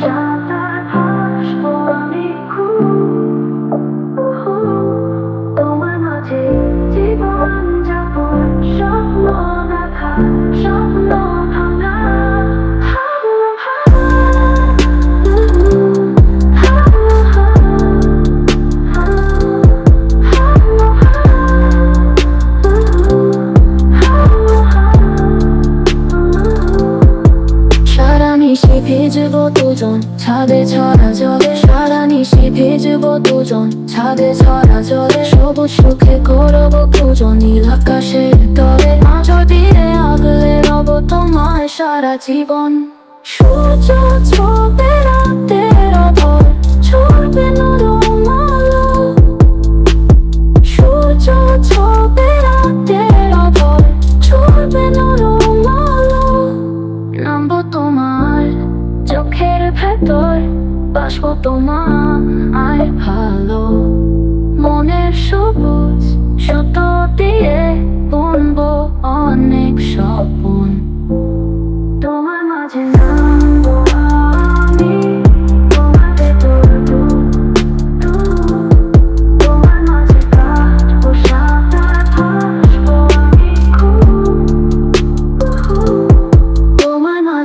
সাঁতার ভাসবো আমি তোমার মাঝে জীবন যাপন স্বপ্ন দেখা স্বপ্ন ভিজবো দুজন, ছাদে ছড়া জলে সারা নিশি ভিজবো দুজন, ছাদে ছড়া জলে সবুজ সুখে করব পূজন নীল আকাশের তলে মাঝর দিয়ে সারা জীবন। সূর্য ছোপে রাতের অধর ছড়বে নরম আলো। সূর্য ছোপে রাতের ছড়বে নরম আলো। তোমার চোখের ভেতর বাসবো তোমার ভালো। মনের সবুজ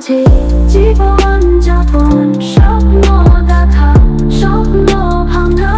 পথে জীবন যাপন স্বপ্ন দেখা স্বপ্ন ভাঙা